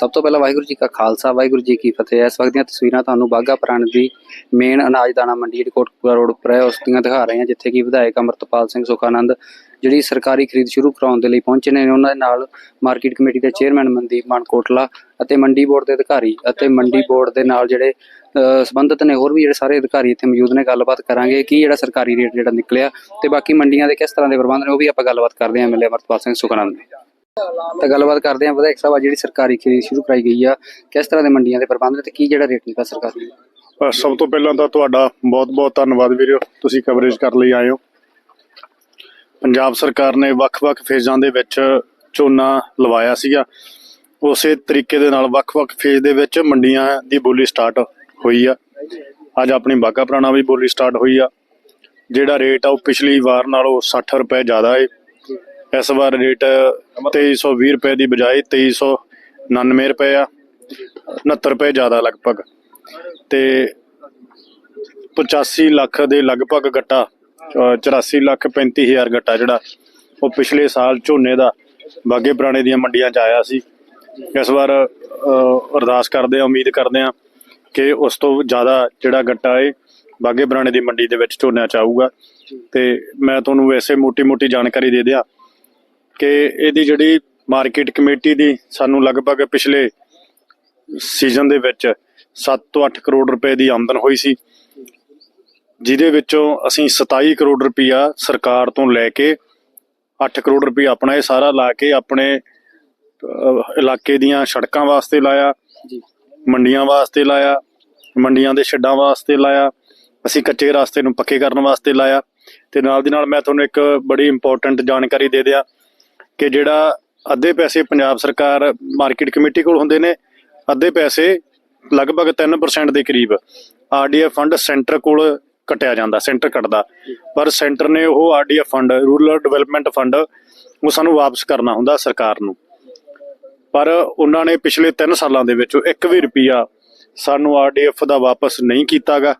ਸਭ ਤੋਂ ਪਹਿਲਾਂ ਵਾਹਿਗੁਰੂ ਜੀ ਕਾ ਖਾਲਸਾ ਵਾਹਿਗੁਰੂ ਜੀ ਕੀ ਫਤਿਹ। ਇਸ ਵਕਤ ਦੀਆਂ ਤਸਵੀਰਾਂ ਤੁਹਾਨੂੰ ਬਾਗਾ ਪੁਰਾਣੇ ਦੀ ਮੇਨ ਅਨਾਜ ਦਾਣਾ ਮੰਡੀ ਜਿਹੜੀ ਕੋਟਕਪੂਰਾ ਰੋਡ ਉੱਪਰ ਹੈ ਉਸ ਦੀਆਂ ਦਿਖਾ ਰਹੇ ਹਾਂ ਜਿੱਥੇ ਕਿ ਵਿਧਾਇਕ ਅਮਰਤਪਾਲ ਸਿੰਘ ਸੁਖਾਨੰਦ ਜਿਹੜੀ ਸਰਕਾਰੀ ਖਰੀਦ ਸ਼ੁਰੂ ਕਰਾਉਣ ਦੇ ਲਈ ਪਹੁੰਚੇ ਨੇ ਉਹਨਾਂ ਦੇ ਨਾਲ ਮਾਰਕੀਟ ਕਮੇਟੀ ਦੇ ਚੇਅਰਮੈਨ ਮਨਦੀਪ ਮਾਨਕੋਟਲਾ ਅਤੇ ਮੰਡੀ ਬੋਰਡ ਦੇ ਅਧਿਕਾਰੀ ਅਤੇ ਮੰਡੀ ਬੋਰਡ ਦੇ ਨਾਲ ਜਿਹੜੇ ਅਹ, ਸੰਬੰਧਿਤ ਨੇ ਹੋਰ ਵੀ ਜਿਹੜੇ ਸਾਰੇ ਅਧਿਕਾਰੀ ਇੱਥੇ ਮੌਜੂਦ ਨੇ ਗੱਲਬਾਤ ਕਰਾਂਗੇ ਕਿ ਜਿਹੜਾ ਸਰਕਾਰੀ ਰੇਟ ਜਿਹੜਾ ਨਿਕਲਿਆ ਤੇ ਬਾਕੀ ਮੰਡੀਆਂ ਦੇ ਕਿਸ ਤਰ੍ਹਾਂ ਦੇ ਪ੍ਰਬੰਧ ਨੇ ਉਹ ਵੀ ਆਪਾਂ ਗੱਲਬਾਤ ਕਰਦੇ ਹਾਂ ਐਮਐਲਏ ਅਮਰਤਪਾਲ ਸਿੰਘ ਸੁਖਾਨੰਦ ਨੇ ਤਾਂ ਗੱਲਬਾਤ ਕਰਦੇ ਹਾਂ ਵਿਧਾਇਕ ਸਾਹਿਬ ਆ ਜਿਹੜੀ ਸਰਕਾਰੀ ਖਰੀਦ ਸ਼ੁਰੂ ਕਰਾਈ ਗਈ ਆ ਕਿਸ ਤਰ੍ਹਾਂ ਦੇ ਮੰਡੀਆਂ ਦੇ ਪ੍ਰਬੰਧ ਨੇ ਤੇ ਕੀ ਜਿਹੜਾ ਰੇਟ ਨਿਕਲਿਆ ਸਰਕਾਰੀ ਅ, ਸਭ ਤੋਂ ਪਹਿਲਾਂ ਤਾਂ ਤੁਹਾਡਾ ਬਹੁਤ-ਬਹੁਤ ਧੰਨਵਾਦ ਵੀਰੋ ਤੁਸੀਂ ਕਵਰੇਜ ਕਰ ਲਈ ਆਏ ਹੋ। ਪੰਜਾਬ ਸਰਕਾਰ ਨੇ ਵੱਖ-ਵੱਖ ਫੇਜ਼ਾਂ ਦੇ ਵਿੱਚ ਝੋਨਾ ਲਵਾਇਆ ਸੀਗਾ। ਉਸੇ ਤਰੀਕੇ ਦੇ ਨਾਲ ਵੱਖ-ਵੱਖ ਫੇਜ਼ ਦੇ ਵਿੱਚ ਮੰਡੀਆਂ ਦੀ ਬੋਲੀ ਸਟਾਰਟ ਹੋਈ ਆ। ਅੱਜ ਆਪਣੀ ਬਾਗਾ ਪੁਰਾਣਾ ਵੀ ਬੋਲੀ ਸਟਾਰਟ ਹੋਈ ਆ। ਜਿਹੜਾ ਰੇਟ ਆ ਉਹ ਪਿਛਲੀ ਵਾਰ ਨਾਲੋਂ 60 ਰੁਪਏ ਜ਼ਿਆਦਾ ਏ। ਇਸ ਵਾਰ ਰੇਟ 2320 ਰੁਪਏ ਦੀ ਬਜਾਏ 2399 ਰੁਪਏ ਆ 69 ਰੁਪਏ ਜ਼ਿਆਦਾ ਲਗਭਗ। ਤੇ 85 ਲੱਖ ਦੇ ਲਗਭਗ ਗੱਟਾ ਅ, 84 ਲੱਖ 35 ਹਜ਼ਾਰ ਗੱਟਾ ਜਿਹੜਾ ਉਹ ਪਿਛਲੇ ਸਾਲ ਝੋਨੇ ਦਾ ਬਾਗੇ ਪੁਰਾਣੇ ਦੀਆਂ ਮੰਡੀਆਂ 'ਚ ਆਇਆ ਸੀ। ਇਸ ਵਾਰ ਅਰਦਾਸ ਕਰਦੇ ਆ ਉਮੀਦ ਕਰਦੇ ਆ ਕਿ ਉਸ ਤੋਂ ਜ਼ਿਆਦਾ ਜਿਹੜਾ ਗੱਟਾ ਹੈ ਬਾਗੇ ਪੁਰਾਣੇ ਦੀ ਮੰਡੀ ਦੇ ਵਿੱਚ ਝੋਨਿਆਂ 'ਚ ਆਊਗਾ। ਤੇ ਮੈਂ ਤੁਹਾਨੂੰ ਵੈਸੇ ਮੋਟੀ-ਮੋਟੀ ਜਾਣਕਾਰੀ ਦੇ ਦਿਆਂ ਕਿ ਇਹਦੀ ਜਿਹੜੀ ਮਾਰਕੀਟ ਕਮੇਟੀ ਦੀ ਸਾਨੂੰ ਲਗਭਗ ਪਿਛਲੇ ਸੀਜ਼ਨ ਦੇ ਵਿੱਚ 7 ਤੋਂ 8 ਕਰੋੜ ਰੁਪਏ ਦੀ ਆਮਦਨ ਹੋਈ ਸੀ ਜਿਹਦੇ ਵਿੱਚੋਂ ਅਸੀਂ 27 ਕਰੋੜ ਰੁਪਇਆ ਸਰਕਾਰ ਤੋਂ ਲੈ ਕੇ 8 ਕਰੋੜ ਰੁਪਇਆ ਆਪਣਾ ਇਹ ਸਾਰਾ ਲਾ ਕੇ ਆਪਣੇ ਇਲਾਕੇ ਦੀਆਂ ਸੜਕਾਂ ਵਾਸਤੇ ਲਾਇਆ ਜੀ। ਮੰਡੀਆਂ ਵਾਸਤੇ ਲਾਇਆ ਮੰਡੀਆਂ ਦੇ ਛੱਡਾਂ ਵਾਸਤੇ ਲਾਇਆ ਅਸੀਂ ਕੱਚੇ ਰਸਤੇ ਨੂੰ ਪੱਕੇ ਕਰਨ ਵਾਸਤੇ ਲਾਇਆ। ਤੇ ਨਾਲ ਦੀ ਨਾਲ ਮੈਂ ਤੁਹਾਨੂੰ ਇੱਕ ਬੜੀ ਇੰਪੋਰਟੈਂਟ ਜਾਣਕਾਰੀ ਦੇ ਦਿਆਂ ਕਿ ਜਿਹੜਾ ਅੱਧੇ ਪੈਸੇ ਪੰਜਾਬ ਸਰਕਾਰ ਮਾਰਕੀਟ ਕਮੇਟੀ ਕੋਲ ਹੁੰਦੇ ਨੇ, ਅੱਧੇ ਪੈਸੇ ਲਗਭਗ 3% ਦੇ ਕਰੀਬ ਆਰਡੀਐਫ ਫੰਡ ਸੈਂਟਰ ਕੋਲ ਕਟਿਆ ਜਾਂਦਾ, ਸੈਂਟਰ ਕੱਟਦਾ। ਪਰ ਸੈਂਟਰ ਨੇ ਉਹ RDF fund, rural development fund, ਉਹ ਸਾਨੂੰ ਵਾਪਸ ਕਰਨਾ ਹੁੰਦਾ ਸਰਕਾਰ ਨੂੰ। ਪਰ ਉਹਨਾਂ ਨੇ ਪਿਛਲੇ 3 ਸਾਲਾਂ ਦੇ ਵਿੱਚ ਇੱਕ ਵੀ ਰੁਪਿਆ ਸਾਨੂੰ ਆਰਡੀਐਫ ਦਾ ਵਾਪਸ ਨਹੀਂ ਕੀਤਾਗਾ।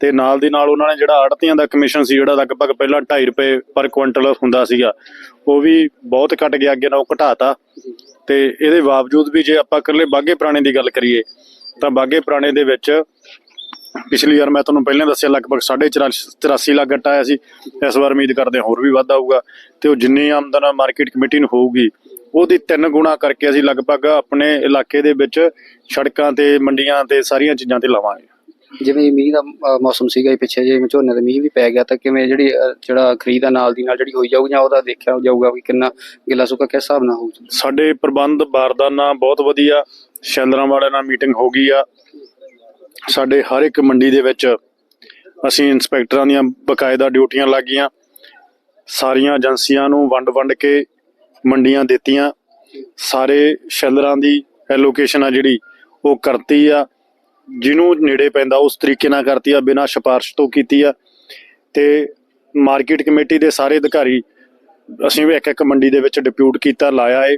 ਤੇ ਨਾਲ ਦੀ ਨਾਲ ਉਹਨਾਂ ਨੇ ਜਿਹੜਾ ਆੜਤੀਆਂ ਦਾ ਕਮਿਸ਼ਨ ਸੀ, ਜਿਹੜਾ ਲਗਭਗ ਪਹਿਲਾਂ 2.5 ਰੁਪਏ ਪਰ ਕੁਇੰਟਲ ਹੁੰਦਾ ਸੀਗਾ, ਉਹ ਵੀ ਬਹੁਤ ਘਟ ਗਿਆ, ਅੱਗੇ ਨਾਲੋਂ ਘਟਾਤਾ। ਤੇ ਇਹਦੇ ਬਾਵਜੂਦ ਵੀ ਜੇ ਆਪਾਂ ਇਕੱਲੇ ਬਾਗੇ ਪੁਰਾਣੇ ਦੀ ਗੱਲ ਕਰੀਏ, ਤਾਂ ਬਾਗੇ ਪੁਰਾਣੇ ਦੇ ਵਿੱਚ ਪਿਛਲੀ ਵਾਰ ਮੈਂ ਤੁਹਾਨੂੰ ਪਹਿਲਾਂ ਦੱਸਿਆ, ਲਗਭਗ 84 ਲੱਖ ਗੱਟਾ ਆਇਆ ਸੀ। ਇਸ ਵਾਰ ਉਮੀਦ ਕਰਦੇ ਹਾਂ ਹੋਰ ਵੀ ਵਾਧਾ ਆਊਗਾ ਤੇ ਉਹ ਜਿੰਨੀ ਆਮਦਨ ਮਾਰਕੀਟ ਕਮੇਟੀ ਨੂੰ ਹੋਊਗੀ, ਉਹਦੀ ਤਿੰਨ ਗੁਣਾ ਕਰਕੇ ਅਸੀਂ ਲਗਭਗ ਆਪਣੇ ਇਲਾਕੇ ਦੇ ਵਿੱਚ ਸੜਕਾਂ ਤੇ, ਮੰਡੀਆਂ ਤੇ ਸਾਰੀਆਂ ਚੀਜ਼ਾਂ ਤੇ ਲਾਵਾਂਗੇ। ਜਿਵੇਂ ਮੀਂਹ ਦਾ ਅ, ਮੌਸਮ ਸੀਗਾ ਜੀ ਪਿੱਛੇ ਜਿਵੇਂ ਝੋਨੇ ਦੇ ਮੀਂਹ ਵੀ ਪੈ ਗਿਆ ਤਾਂ ਕਿਵੇਂ ਜਿਹੜੀ ਅ, ਜਿਹੜਾ ਖਰੀਦ ਆ ਨਾਲ ਦੀ ਨਾਲ ਜਿਹੜੀ ਹੋਈ ਜਾਊਗੀ ਜਾਂ ਉਹਦਾ ਦੇਖਿਆ ਜਾਊਗਾ ਵੀ ਕਿੰਨਾ ਗਿੱਲਾ ਸੁੱਕਾ ਕਿਸ ਹਿਸਾਬ ਨਾਲ ਹੋਊ? ਸਾਡੇ ਪ੍ਰਬੰਧ ਬਾਰਦਾਨਾ ਬਹੁਤ ਵਧੀਆ ਸ਼ੈਲਰਾਂ ਵਾਲਿਆਂ ਨਾਲ ਮੀਟਿੰਗ ਹੋ ਗਈ ਆ। ਸਾਡੇ ਹਰ ਇੱਕ ਮੰਡੀ ਦੇ ਵਿੱਚ ਅਸੀਂ ਇੰਸਪੈਕਟਰਾਂ ਦੀਆਂ ਬਕਾਇਦਾ ਡਿਊਟੀਆਂ ਲੱਗੀਆਂ। ਸਾਰੀਆਂ ਏਜੰਸੀਆਂ ਨੂੰ ਵੰਡ-ਵੰਡ ਕੇ ਮੰਡੀਆਂ ਦਿੱਤੀਆਂ। ਸਾਰੇ ਸ਼ੈਲਰਾਂ ਦੀ ਐਲੋਕੇਸ਼ਨ ਆ ਜਿਹੜੀ ਉਹ ਕਰਤੀ ਆ। ਜਿਹਨੂੰ ਨੇੜੇ ਪੈਂਦਾ, ਉਸ ਤਰੀਕੇ ਨਾਲ ਕਰਤੀ ਆ, ਬਿਨਾਂ ਸਿਫਾਰਿਸ਼ ਤੋਂ ਕੀਤੀ ਆ। ਤੇ ਮਾਰਕੀਟ ਕਮੇਟੀ ਦੇ ਸਾਰੇ ਅਧਿਕਾਰੀ, ਅਸੀਂ ਵੀ ਇੱਕ ਇੱਕ ਮੰਡੀ ਦੇ ਵਿੱਚ ਡਿਪਿਊਟ ਕੀਤਾ, ਲਾਇਆ ਏ।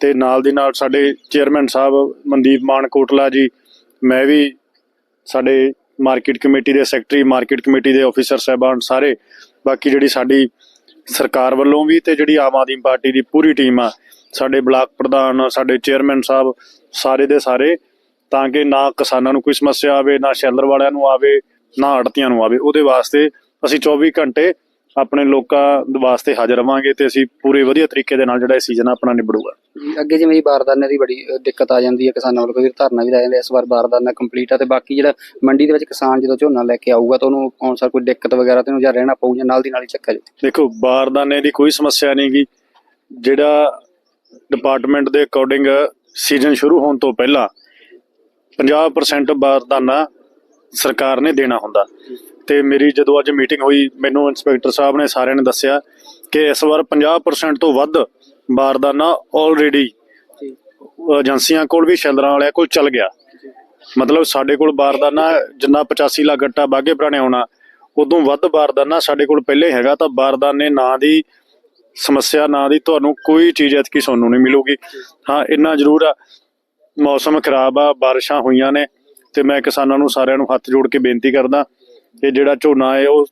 ਤੇ ਨਾਲ ਦੀ ਨਾਲ ਸਾਡੇ ਚੇਅਰਮੈਨ ਸਾਹਿਬ ਮਨਦੀਪ ਮਾਨ ਕੋਟਲਾ ਜੀ, ਮੈਂ ਵੀ ਸਾਡੇ ਮਾਰਕੀਟ ਕਮੇਟੀ ਦੇ ਸੈਕਟਰੀ, ਮਾਰਕੀਟ ਕਮੇਟੀ ਦੇ ਆਫੀਸਰ ਸਾਹਿਬਾਨ ਸਾਰੇ, ਬਾਕੀ ਜਿਹੜੀ ਸਾਡੀ ਸਰਕਾਰ ਵੱਲੋਂ ਵੀ ਤੇ ਜਿਹੜੀ ਆਮ ਆਦਮੀ ਪਾਰਟੀ ਦੀ ਪੂਰੀ ਟੀਮ ਆ, ਸਾਡੇ ਬਲਾਕ ਪ੍ਰਧਾਨ, ਸਾਡੇ ਚੇਅਰਮੈਨ ਸਾਹਿਬ, ਸਾਰੇ ਦੇ ਸਾਰੇ ਤਾਂ ਕਿ ਨਾ ਕਿਸਾਨਾਂ ਨੂੰ ਕੋਈ ਸਮੱਸਿਆ ਆਵੇ ਨਾ ਸ਼ੈਲਰ ਵਾਲਿਆਂ ਨੂੰ ਆਵੇ ਨਾ ਆੜਤੀਆਂ ਨੂੰ ਆਵੇ। ਉਹਦੇ ਵਾਸਤੇ ਅਸੀਂ 24 ਘੰਟੇ ਆਪਣੇ ਲੋਕਾਂ ਦੇ ਵਾਸਤੇ ਹਾਜ਼ਰ ਰਵਾਂਗੇ ਤੇ ਅਸੀਂ ਪੂਰੇ ਵਧੀਆ ਤਰੀਕੇ ਦੇ ਨਾਲ ਜਿਹੜਾ ਇਹ ਸੀਜ਼ਨ ਆਪਣਾ ਨਿਬੜੂਗਾ। ਅੱਗੇ ਜਿਵੇਂ ਜੀ ਬਾਰਦਾਨੇ ਦੀ ਬੜੀ ਦਿੱਕਤ ਆ ਜਾਂਦੀ ਹੈ ਕਿਸਾਨਾਂ ਵੱਲੋਂ ਕੋਈ ਧਰਨਾ ਵੀ ਲਾਇਆ ਜਾਂਦਾ ਇਸ ਵਾਰ ਬਾਰਦਾਨਾ ਕੰਪਲੀਟ ਆ ਤੇ ਬਾਕੀ ਜਿਹੜਾ ਮੰਡੀ ਦੇ ਵਿੱਚ ਕਿਸਾਨ ਜਦੋਂ ਝੋਨਾ ਲੈ ਕੇ ਆਊਗਾ ਤਾਂ ਉਹਨੂੰ ਆਉਣ ਸਾਰ ਕੋਈ ਦਿੱਕਤ ਵਗੈਰਾ ਤੇ ਨੂੰ ਜਾਂ ਰਹਿਣਾ ਪਊ ਜਾਂ ਨਾਲ ਦੀ ਨਾਲ ਹੀ ਚੱਕਿਆ ਜਾਊ ਦੇਖੋ ਬਾਰਦਾਨੇ ਦੀ ਕੋਈ ਸਮੱਸਿਆ ਨਹੀਂ ਗੀ। ਜਿਹੜਾ ਡਿਪਾਰਟਮੈਂਟ ਦੇ ਅਕੋਰਡਿੰਗ ਸੀਜ਼ਨ ਸ਼ੁਰੂ ਹੋਣ ਤੋਂ ਪਹਿਲਾਂ 50% ਬਾਰਦਾਨਾ ਸਰਕਾਰ ਨੇ ਦੇਣਾ ਹੁੰਦਾ। ਤੇ ਮੇਰੀ ਜਦੋਂ ਅੱਜ ਮੀਟਿੰਗ ਹੋਈ ਮੈਨੂੰ ਇੰਸਪੈਕਟਰ ਸਾਹਿਬ ਨੇ ਸਾਰਿਆਂ ਨੇ ਦੱਸਿਆ ਕਿ ਇਸ ਵਾਰ 50% ਤੋਂ ਵੱਧ ਬਾਰਦਾਨਾ ਆਲਰੇਡੀ ਏਜੰਸੀਆਂ ਕੋਲ ਵੀ ਸ਼ੈਲਰਾਂ ਵਾਲਿਆਂ ਕੋਲ ਚੱਲ ਗਿਆ। ਮਤਲਬ ਸਾਡੇ ਕੋਲ ਬਾਰਦਾਨਾ ਜਿੰਨਾ 85 ਲੱਖ ਗੱਟਾ ਬਾਗੇ ਪੁਰਾਣੇ ਆਉਣਾ ਉਦੋਂ ਵੱਧ ਬਾਰਦਾਨਾ ਸਾਡੇ ਕੋਲ ਪਹਿਲੇ ਹੈਗਾ ਤਾਂ ਬਾਰਦਾਨੇ ਨਾਂ ਦੀ ਸਮੱਸਿਆ ਨਾਂ ਦੀ ਤੁਹਾਨੂੰ ਕੋਈ ਚੀਜ਼ ਐਤਕੀ ਸਾਨੂੰ ਨਹੀਂ ਮਿਲੂਗੀ। ਹਾਂ ਇੰਨਾ ਜ਼ਰੂਰ ਆ। ਮੌਸਮ ਖਰਾਬ ਆ, ਬਾਰਿਸ਼ਾਂ ਹੋਈਆਂ ਨੇ ਤੇ ਮੈਂ ਕਿਸਾਨਾਂ ਨੂੰ ਸਾਰਿਆਂ ਨੂੰ ਹੱਥ ਜੋੜ ਕੇ ਬੇਨਤੀ ਕਰਦਾ ਕਿ ਜਿਹੜਾ ਝੋਨਾ ਹੈ ਉਹ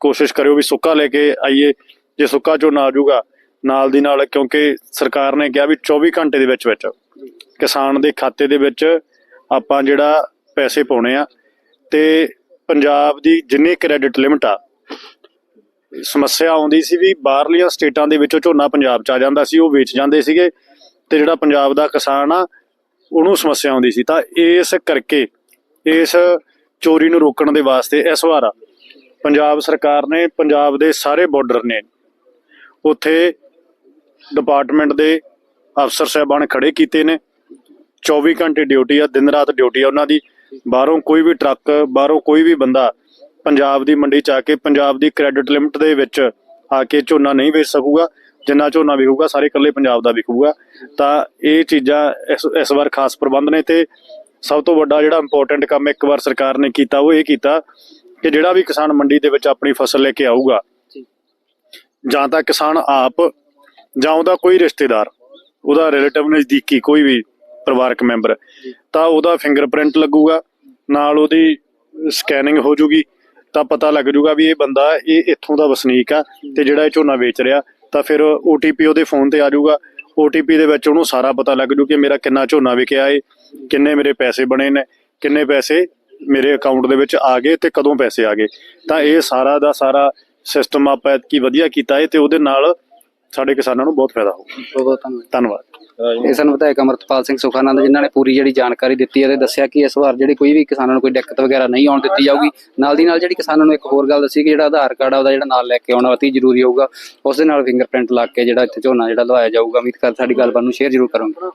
ਕੋਸ਼ਿਸ਼ ਕਰਿਓ ਵੀ ਸੁੱਕਾ ਲੈ ਕੇ ਆਈਏ। ਜੇ ਸੁੱਕਾ ਝੋਨਾ ਆ ਜਾਊਗਾ, ਨਾਲ ਦੀ ਨਾਲ ਕਿਉਂਕਿ ਸਰਕਾਰ ਨੇ ਕਿਹਾ ਵੀ 24 ਘੰਟੇ ਦੇ ਵਿੱਚ ਵਿੱਚ ਕਿਸਾਨ ਦੇ ਖਾਤੇ ਦੇ ਵਿੱਚ ਆਪਾਂ ਜਿਹੜਾ ਪੈਸੇ ਪਾਉਣੇ ਆ ਤੇ ਪੰਜਾਬ ਦੀ ਜਿੰਨੀ ਕ੍ਰੈਡਿਟ ਲਿਮਟ ਆ, ਸਮੱਸਿਆ ਆਉਂਦੀ ਸੀ ਵੀ ਬਾਹਰਲੀਆਂ ਸਟੇਟਾਂ ਦੇ ਵਿੱਚੋਂ ਝੋਨਾ ਪੰਜਾਬ ਚ ਆ ਜਾਂਦਾ ਸੀ, ਉਹ ਵੇਚ ਜਾਂਦੇ ਸੀਗੇ ਤੇ ਜਿਹੜਾ ਪੰਜਾਬ ਦਾ ਕਿਸਾਨ ਆ ਉਹਨੂੰ ਸਮੱਸਿਆ ਆਉਂਦੀ ਸੀ, ਤਾਂ ਇਸ ਕਰਕੇ ਇਸ ਚੋਰੀ ਨੂੰ ਰੋਕਣ ਦੇ ਵਾਸਤੇ ਇਸ ਵਾਰ ਪੰਜਾਬ ਸਰਕਾਰ ਨੇ ਪੰਜਾਬ ਦੇ ਸਾਰੇ ਬਾਰਡਰ ਨੇ ਉੱਥੇ ਡਿਪਾਰਟਮੈਂਟ ਦੇ ਅਫਸਰ ਸਾਹਿਬਾਨ ਖੜੇ ਕੀਤੇ ਨੇ। 24 ਘੰਟੇ ਡਿਊਟੀ ਆ, ਦਿਨ ਰਾਤ ਡਿਊਟੀ ਆ ਉਹਨਾਂ ਦੀ। ਬਾਹਰੋਂ ਕੋਈ ਵੀ ਟਰੱਕ ਬਾਹਰੋਂ ਕੋਈ ਵੀ ਬੰਦਾ ਪੰਜਾਬ ਦੀ ਮੰਡੀ ਚ ਆ ਕੇ, ਪੰਜਾਬ ਦੀ ਕ੍ਰੈਡਿਟ ਲਿਮਟ ਦੇ ਵਿੱਚ ਆ ਕੇ ਝੋਨਾ ਨਹੀਂ ਵੇਚ ਸਕੂਗਾ। ਜਿੰਨਾ ਝੋਨਾ ਵਿਕੂਗਾ ਸਾਰੇ ਇਕੱਲੇ ਪੰਜਾਬ ਦਾ ਵਿਕੂਗਾ ਤਾਂ ਇਹ ਚੀਜ਼ਾਂ ਇਸ ਇਸ ਵਾਰ ਖਾਸ ਪ੍ਰਬੰਧ ਨੇ ਤੇ ਸਭ ਤੋਂ ਵੱਡਾ ਜਿਹੜਾ ਇੰਪੋਰਟੈਂਟ ਕੰਮ ਇੱਕ ਵਾਰ ਸਰਕਾਰ ਨੇ ਕੀਤਾ ਉਹ ਇਹ ਕੀਤਾ ਕਿ ਜਿਹੜਾ ਵੀ ਕਿਸਾਨ ਮੰਡੀ ਦੇ ਵਿੱਚ ਆਪਣੀ ਫਸਲ ਲੈ ਕੇ ਆਊਗਾ ਜੀ। ਜਾਂ ਤਾਂ ਕਿਸਾਨ ਆਪ ਜਾਂ ਉਹਦਾ ਕੋਈ ਰਿਸ਼ਤੇਦਾਰ ਉਹਦਾ ਰਿਲੇਟਿਵ ਨਜ਼ਦੀਕੀ ਕੋਈ ਵੀ ਪਰਿਵਾਰਕ ਮੈਂਬਰ ਤਾਂ ਉਹਦਾ ਫਿੰਗਰਪ੍ਰਿੰਟ ਲੱਗੂਗਾ ਨਾਲ ਉਹਦੀ ਸਕੈਨਿੰਗ ਹੋ ਜੂਗੀ ਤਾਂ ਪਤਾ ਲੱਗ ਜੂਗਾ ਵੀ ਇਹ ਬੰਦਾ ਇਹ ਇੱਥੋਂ ਦਾ ਵਸਨੀਕ ਆ ਤੇ ਜਿਹੜਾ ਇਹ ਝੋਨਾ ਵੇਚ ਰਿਹਾ ਤਾਂ ਫਿਰ OTP ਉਹਦੇ ਫੋਨ ਤੇ ਆ ਜਾਊਗਾ। OTP ਦੇ ਵਿੱਚ ਉਹਨੂੰ ਸਾਰਾ ਪਤਾ ਲੱਗ ਜੂ ਕਿ ਮੇਰਾ ਕਿੰਨਾ ਝੋਨਾ ਵਿਕਿਆ ਏ, ਕਿੰਨੇ ਮੇਰੇ ਪੈਸੇ ਬਣੇ ਨੇ, ਕਿੰਨੇ ਪੈਸੇ ਮੇਰੇ ਅਕਾਊਂਟ ਦੇ ਵਿੱਚ ਆ ਗਏ ਤੇ ਕਦੋਂ ਪੈਸੇ ਆ ਗਏ। ਤਾਂ ਇਹ ਸਾਰਾ ਦਾ ਸਾਰਾ ਸਿਸਟਮ ਆਪਾਂ ਕੀ ਵਧੀਆ ਕੀਤਾ ਏ ਤੇ ਉਹਦੇ ਨਾਲ ਸਾਡੇ ਕਿਸਾਨਾਂ ਨੂੰ ਬਹੁਤ ਫਾਇਦਾ ਹੋਊ। ਬਹੁਤ ਬਹੁਤ ਧੰਨਵਾਦ। ਧੰਨਵਾਦ। ਇਹ ਸਨ ਵਿਧਾਇਕ ਅਮਰਤਪਾਲ ਸਿੰਘ ਸੁਖਾਨੰਦ ਜਿਨ੍ਹਾਂ ਨੇ ਪੂਰੀ ਜਿਹੜੀ ਜਾਣਕਾਰੀ ਦਿੱਤੀ ਹੈ ਤੇ ਦੱਸਿਆ ਕਿ ਇਸ ਵਾਰ ਜਿਹੜੀ ਕੋਈ ਵੀ ਕਿਸਾਨਾਂ ਨੂੰ ਕੋਈ ਦਿੱਕਤ ਵਗੈਰਾ ਨਹੀਂ ਆਉਣ ਦਿੱਤੀ ਜਾਊਗੀ। ਨਾਲ ਦੀ ਨਾਲ ਜਿਹੜੀ ਕਿਸਾਨਾਂ ਨੂੰ ਇੱਕ ਹੋਰ ਗੱਲ ਦੱਸੀ ਕਿ ਜਿਹੜਾ ਆਧਾਰ ਕਾਰਡ ਆ ਉਹਦਾ ਜਿਹੜਾ ਨਾਲ ਲੈ ਕੇ ਆਉਣਾ ਅਤੀ ਜ਼ਰੂਰੀ ਹੋਊਗਾ। ਉਸ ਦੇ ਨਾਲ ਫਿੰਗਰਪ੍ਰਿੰਟ ਲਾ ਕੇ ਜਿਹੜਾ ਇੱਥੇ ਝੋਨਾ ਜਿਹੜਾ ਲਵਾਇਆ ਜਾਊਗਾ। ਉਮੀਦ ਕਰ ਸਾਡੀ ਗੱਲਬਾਤ ਨੂੰ ਸ਼ੇਅਰ ਜ਼ਰੂਰ ਕਰੋਗੇ।